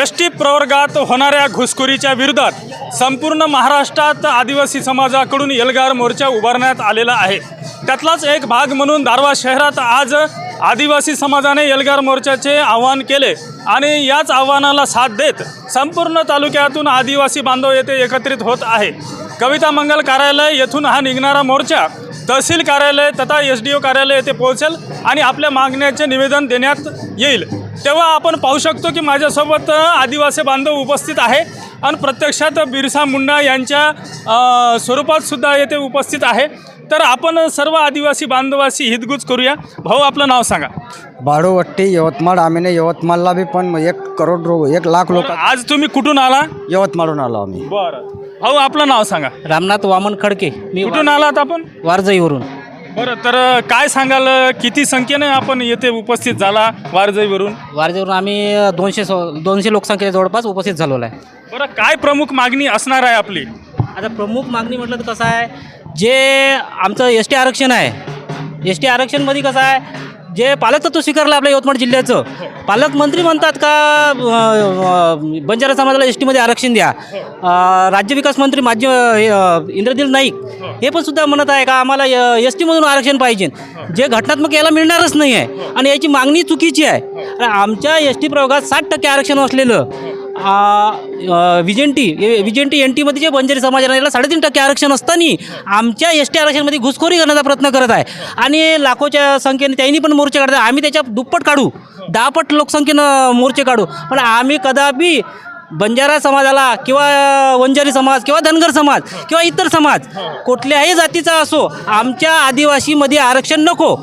S T प्रवर्गात होणाऱ्या घुसखोरीच्या विरोधात संपूर्ण महाराष्ट्रात आदिवासी समाजाकडून एल्गार मोर्चा उभारण्यात आलेला आहे. त्यातलाच एक भाग म्हणून दारवा शहरात आज आदिवासी समाजाने एल्गार मोर्चाचे आवाहन केले आणि याच आव्हानाला साथ देत संपूर्ण तालुक्यातून आदिवासी बांधव येथे एकत्रित होत आहे. कविता मंगल कार्यालय येथून हा निघणारा मोर्चा तहसील कार्यालय तथा एस डी ओ कार्यालय येथे पोहोचेल आणि आपल्या मागण्याचे निवेदन देण्यात येईल. तेव्हा आपण पाहू शकतो की माझ्यासोबत आदिवासी बांधव उपस्थित आहे आणि प्रत्यक्षात बिरसा मुंडा यांच्या स्वरूपात सुद्धा येथे उपस्थित आहे. तर आपण सर्व आदिवासी बांधवाशी हितगुज करूया. भाऊ आपलं नाव सांगा. भाडोवट्टी यवतमाळ आम्ही यवतमाळला बी पण एक करोड रो एक लाख लोक आज तुम्ही कुठून आला? यवतमाळहून आलो आम्ही. बरं. भाऊ आपलं नाव सांगा. रामनाथ वामन खडके. मी कुठून आलात आपण? वारजाईवरून. बरं तर काय सांगाल किती संख्येने आपण येथे उपस्थित झाला वारजईवरून? वारजाईवरून आम्ही दोनशे सो दोनशे लोकसंख्येच्या जवळपास उपस्थित झालेलो आहे. बरं काय प्रमुख मागणी असणार आहे आपली? आता प्रमुख मागणी म्हटलं तर कसं आहे जे आमचं एस टी आरक्षण आहे एस टी आरक्षणमध्ये कसं आहे जे पालकतत्व स्वीकारलं आपल्या यवतमाळ जिल्ह्याचं पालकमंत्री म्हणतात का बंजारा समाजाला एस टीमध्ये आरक्षण द्या. राज्य विकास मंत्री माजी अं, नाईक हे पण सुद्धा म्हणत आहे का आम्हाला एस टीमधून आरक्षण पाहिजे. जे घटनात्मक याला मिळणारच नाही आहे आणि याची मागणी चुकीची आहे. आमच्या एस टी प्रयोगात साठ टक्के आरक्षण असलेलं विजेंटी विजेंटी एन टीमध्ये जे बंजारी समाज आहे, याला साडेतीन टक्के आरक्षण असताना आमच्या एस टी आरक्षणमध्ये घुसखोरी करण्याचा प्रयत्न करत आहे. आणि लाखोच्या संख्येने त्यांनी पण मोर्चे काढतात आम्ही त्याच्या दुप्पट काढू. दहापट लोकसंख्येनं मोर्चे काढू. पण आम्ही कदापि बंजारा समाजाला किंवा वंजारी समाज किंवा धनगर समाज किंवा इतर समाज कुठल्याही जातीचा असो आमच्या आदिवासीमध्ये आरक्षण नको.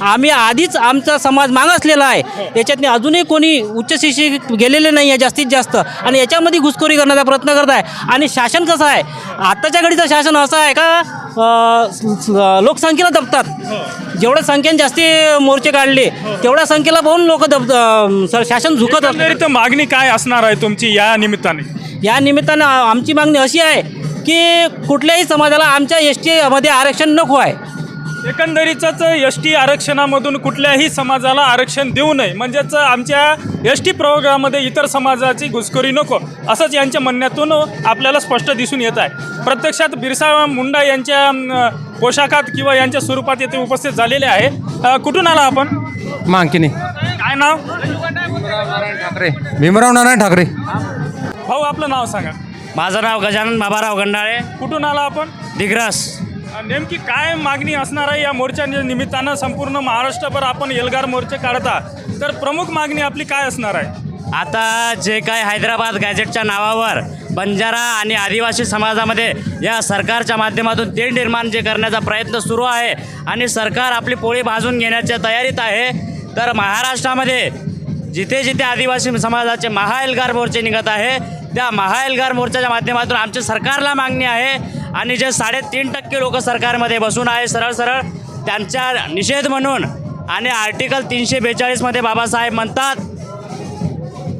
आम्ही आधीच आमचा समाज मागासलेला आहे. याच्यातनी अजूनही कोणी उच्च शिक्षित गेलेले नाही आहे जास्तीत जास्त. आणि याच्यामध्ये घुसखोरी करण्याचा प्रयत्न करत आहे आणि शासन कसं आहे? आत्ताच्या घडीचं शासन असं आहे का? लोकसंख्येला दबतात. जेवढ्या संख्येने जास्ती मोर्चे काढले तेवढ्या संख्येला पाहून लोक दब शासन झुकत असतात एकंदरीत मागणी काय असणार आहे तुमची या निमित्ताने? या निमित्तानं आमची मागणी अशी आहे की कुठल्याही समाजाला आमच्या एस टीमध्ये आरक्षण नको आहे. एकंदरीतच एस टी आरक्षणामधून कुठल्याही समाजाला आरक्षण देऊ नये. म्हणजेच आमच्या एस टी प्रवर्गामध्ये इतर समाजाची घुसखोरी नको असंच यांच्या म्हणण्यातून आपल्याला स्पष्ट दिसून येत आहे. प्रत्यक्षात बिरसा मुंडा यांच्या पोशाखात किंवा यांच्या स्वरूपात येथे उपस्थित झालेले आहे. कुठून आला आपण? मांकिनी. काय नाव? ठाकरे भीमराव नारायण ठाकरे. भाऊ आपलं नाव सांगा. माझं नाव गजानन बाबाराव गंडाळे. कुठून आला आपण? दिग्रस. नेमकी काय मागणी असणार आहे या मोर्चाच्या निमित्तानं संपूर्ण महाराष्ट्रभर आपण एल्गार मोर्चे काढता? तर प्रमुख मागणी आपली काय असणार आहे? आता जे काय हैदराबाद गॅजेटच्या नावावर बंजारा आणि आदिवासी समाजामध्ये या सरकारच्या माध्यमातून तेढ निर्माण जे करण्याचा प्रयत्न सुरू आहे आणि सरकार आपली पोळी भाजून घेण्याच्या तयारीत आहे तर महाराष्ट्रामध्ये जिथे जिथे आदिवासी समाजाचे महाएल्गार मोर्चे निघत आहे त्या महाएल्गार मोर्चाच्या माध्यमातून आमच्या सरकारला मागणी आहे आणि जे साडेतीन टक्के लोक सरकारमध्ये बसून आहे सरळ सरळ त्यांच्या निषेध म्हणून आणि आर्टिकल तीनशे बेचाळीसमध्ये बाबासाहेब म्हणतात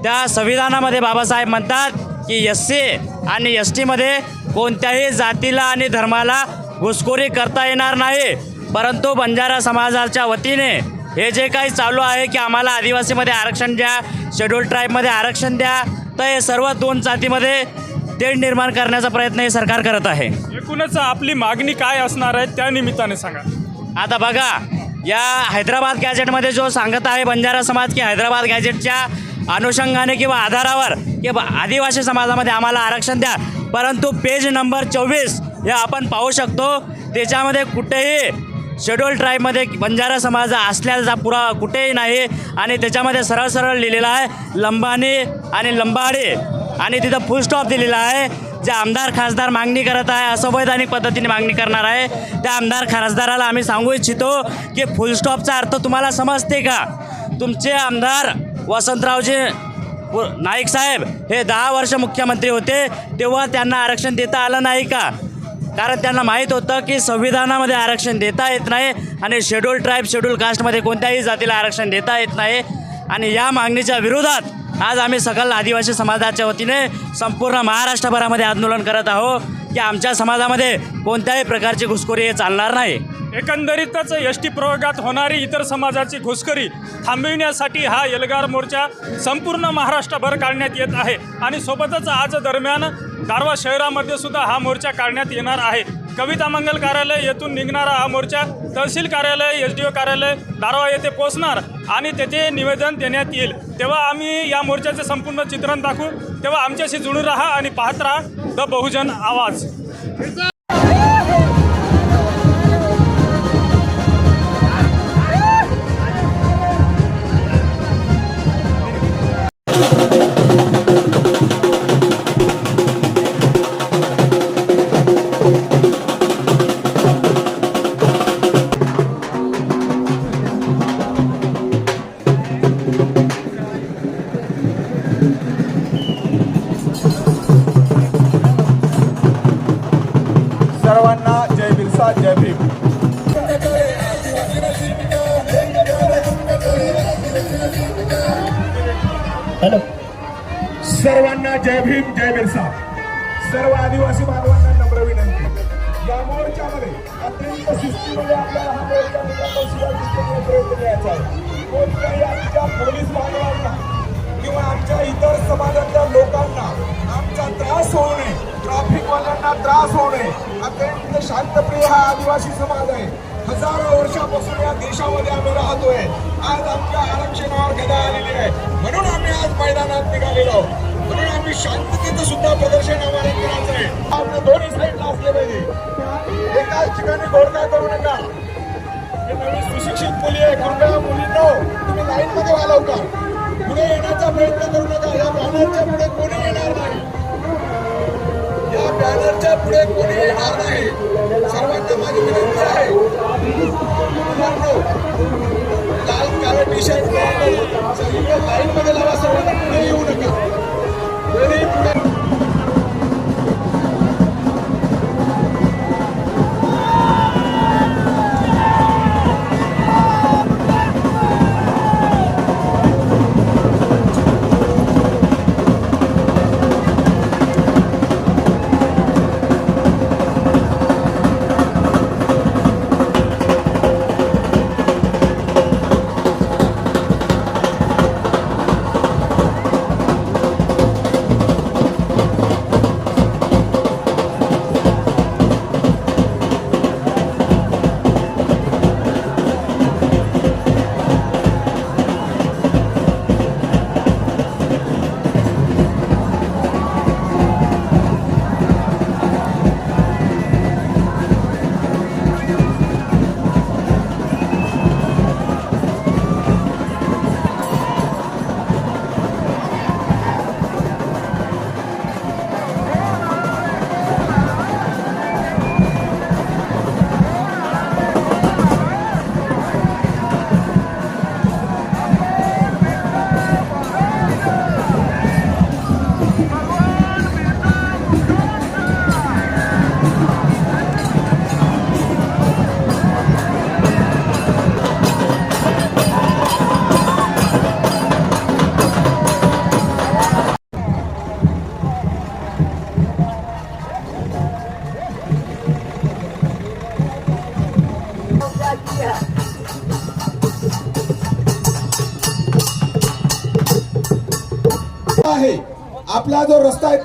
त्या संविधानामध्ये बाबासाहेब म्हणतात की एस सी आणि एस टीमध्ये कोणत्याही जातीला आणि धर्माला घुसखोरी करता येणार नाही. परंतु बंजारा समाजाच्या वतीने हे जे काही चालू आहे की आम्हाला आदिवासीमध्ये आरक्षण द्या शेड्यूल ट्राईबमध्ये आरक्षण द्या तर हे सर्व दोन जातीमध्ये तेढ निर्माण करण्याचा प्रयत्न हे सरकार करत आहे. एकूणच आपली मागणी काय असणार आहे त्या निमित्ताने सांगा. आता बघा या हैदराबाद गॅजेटमध्ये जो सांगत आहे बंजारा समाज की हैदराबाद गॅजेटच्या अनुषंगाने किंवा आधारावर की आदिवासी समाजामध्ये आम्हाला आरक्षण द्या परंतु पेज नंबर चोवीस हे आपण पाहू शकतो. त्याच्यामध्ये कुठेही शेड्यूल ट्राईबमध्ये बंजारा समाज असल्याचा पुरा कुठेही नाही आणि त्याच्यामध्ये सरळ सरळ लिहिलेलं आहे लंबानी आणि लंबाडे. आणि तिथं फुल स्टॉप दिलेला आहे. जे आमदार खासदार मागणी करत आहे असंवैधानिक पद्धतीने मागणी करणार आहे. त्या आमदार खासदाराला आम्ही सांगू इच्छितो की फुलस्टॉपचा अर्थ तुम्हाला समजते का? तुमचे आमदार वसंतरावजी पु- नाईक साहेब हे दहा वर्ष मुख्यमंत्री होते तेव्हा त्यांना आरक्षण देता आलं नाही का? कारण त्यांना माहीत होतं की संविधानामध्ये आरक्षण देता येत नाही आणि शेड्यूल ट्राईब शेड्यूल कास्टमध्ये कोणत्याही जातीला आरक्षण देता येत नाही. आणि या मागणीच्या विरोधात आज आम्ही सकल आदिवासी समाजाच्या वतीने संपूर्ण महाराष्ट्रभरामध्ये आंदोलन करत आहोत. की आमच्या समाजामध्ये कोणत्याही प्रकारची घुसखोरी हे चालणार नाही. एकंदरीतच एस टी प्रवर्गात होणारी इतर समाजाची घुसखोरी थांबविण्यासाठी हा एल्गार मोर्चा संपूर्ण महाराष्ट्रभर काढण्यात येत आहे. आणि सोबतच आज दरम्यान दारवा शहरामध्ये सुद्धा हा मोर्चा काढण्यात येणार आहे. कविता मंगल कार्यालय येथून निघणारा हा मोर्चा तहसील कार्यालय एस डी ओ कार्यालय दारवा येथे पोहोचणार आणि तेथे निवेदन देण्यात येईल. तेव्हा आम्ही या मोर्चाचे संपूर्ण चित्रण दाखवू. तेव्हा आमच्याशी जुळून राहा आणि पाहत राहा. द बहुजन आवाज. हॅलो. सर्वांना जय भीम जय बिरसा. सर्व आदिवासी बांधवांना नम्र विनंती. या मोर्चामध्ये अत्यंत शिस्तीमध्ये आपल्याला हा मोर्चा निकालाशिवाय प्रयत्न करायचा आहे. कोणत्याही आमच्या पोलीस बांधवांना किंवा आमच्या इतर समाजातल्या लोकांना आमचा त्रास होऊ नये ट्रॅफिकवाल्यांना त्रास होऊ नये अत्यंत शांतप्रिय हा आदिवासी समाज आहे. हजारो वर्षापासून या देशामध्ये आम्ही राहतोय. आज आमच्या आरक्षणावर गदा आलेली आहे. म्हणून आज मैदानात निघालेलो आहोत. म्हणून आम्ही शांततेचं सुद्धा प्रदर्शन आम्हाला करायचं आहे. आपलं दोन्ही साईडला असले पाहिजे. एकाच ठिकाणी घोडका करू नका. सुशिक्षित मुली आहे कृपया मुलींनो. तुम्ही लाईन मध्ये व्हा का? पुढे येण्याचा प्रयत्न करू नका. या बॅनरच्या पुढे कोणी येणार नाही. या बॅनरच्या पुढे कोणी येणार नाही. सर्वांना माझी विनंती आहे. मुलांनो, लाल काळं टी शर्ट सगळीकडे लाईन मध्ये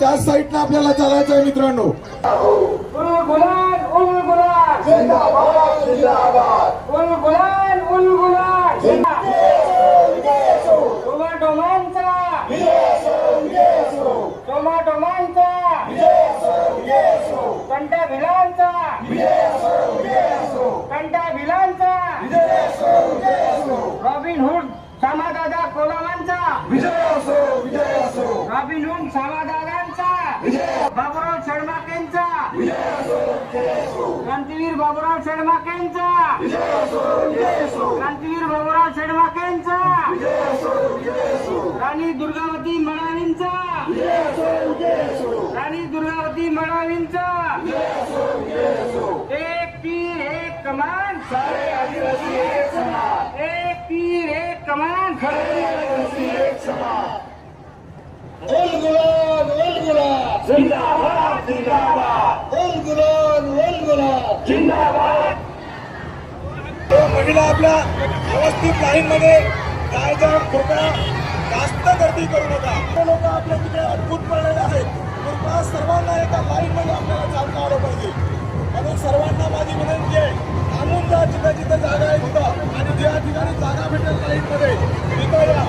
त्याच साईडनं आपल्याला चालायचं आहे मित्रांनो. क्रांतीवीर बाबुराव शेडमाकेंचा क्रांतीवीर बाबुराव शेडमाकेंचा राणी दुर्गावती मडावींचा. राणी दुर्गावती मडावींचा. एक पीर एक कमान. एक तीर एक कमान. खरे एक समान जिंदाबाद जिंदाबाद. तो महिला आपल्या व्यवस्थित लाईन मध्ये जायच्या कृपया जास्त गर्दी करू नका. लोक आपल्या तिथे अडकून पडलेले आहेत. कृपया सर्वांना एका लाईन मध्ये आपल्याला चालता आलं पाहिजे. म्हणून सर्वांना माझी विनंती आहे थांबून जा जिथं जिथं जागा आहे तिथं. आणि ज्या ठिकाणी जागा भेटेल लाईन मध्ये तिथं या.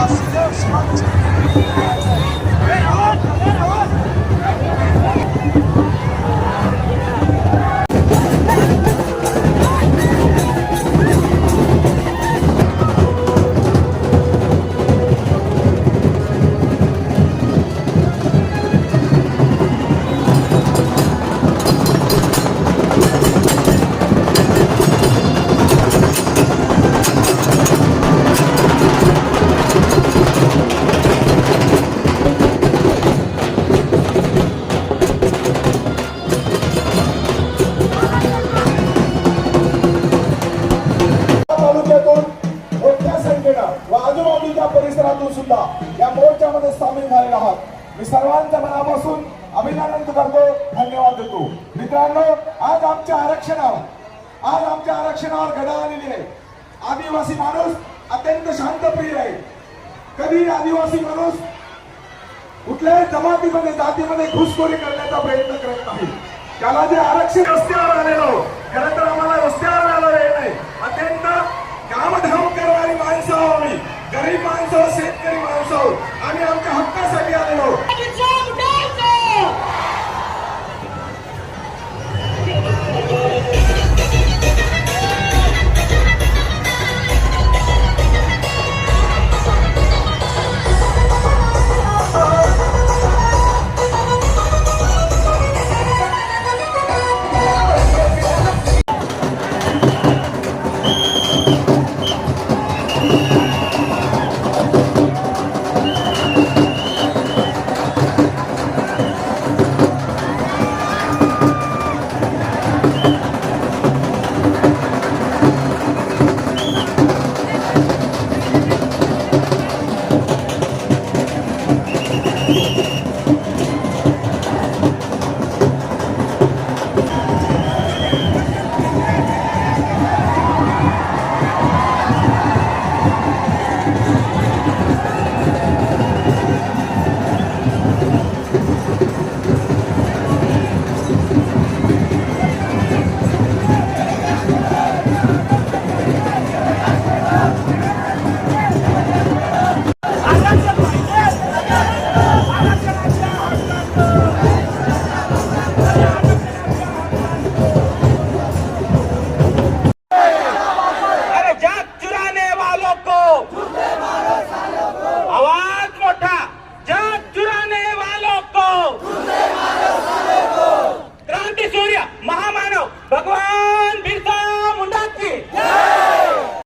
तालुक्यातून अत्यंत शांतप्रिय आहे. कधी आदिवासी माणूस कुठल्याही जमातीमध्ये जातीमध्ये घुसखोरी करण्याचा प्रयत्न करत नाही. त्याला जे आरक्षण रस्त्यावर आलेलो खरं तर आम्हाला रस्त्यावर आलं हे नाही. अत्यंत कामधाम करणारी माणसं आम्ही. गरीब माणसं शेतकरी माणसं आम्ही आमच्या हक्कासाठी आलेलो.